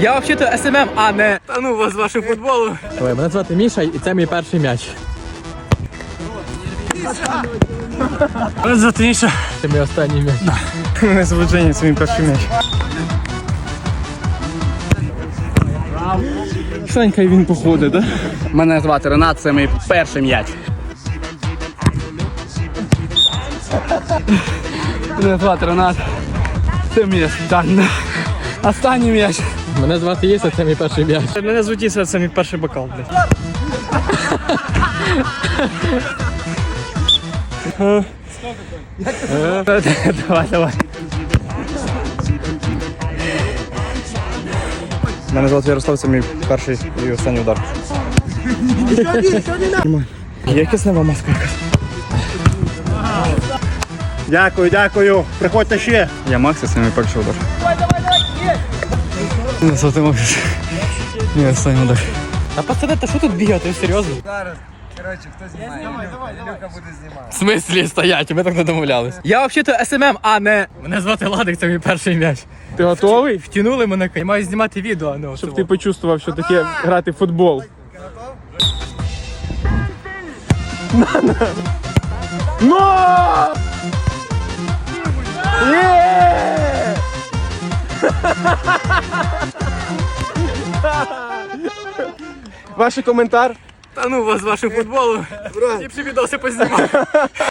Я взагалі-то СММ, а не та ну вас з вашого футболу. Ой, мене звати Міша, і це мій перший м'яч. Мене звати Міша. Це мій останній м'яч. Мене звуть Женя, це мій перший м'яч. Санька і він походить, да? Мене звати Ренат, це мій перший м'яч. Мене звати Ренат. Це мій останній. Останній м'яч. Мене звати Іса, це мій перший м'яч. Мене звуть Іса, це мій перший бокал, блядь. Давай, давай. Мене звати Ярослав, це мій перший і останній удар. Є киснева маска якась? Дякую, дякую. Приходьте ще. Я Макс, це мій перший удар. Мене звати Макс. Мій останній удар. Та пацани, та що тут бігати, серйозно? В смислі стоять, ми так не домовлялись. Я взагалі-то СММ, а не. Мене звати Ладик, це мій перший м'яч. Ти готовий? Втянули мене, я маю знімати відео, а не Щоб ти почувствував, що таке грати в футбол. Но! Ваш коментар? Та ну вас з вашим футболу. Ліпше відоси познімаю.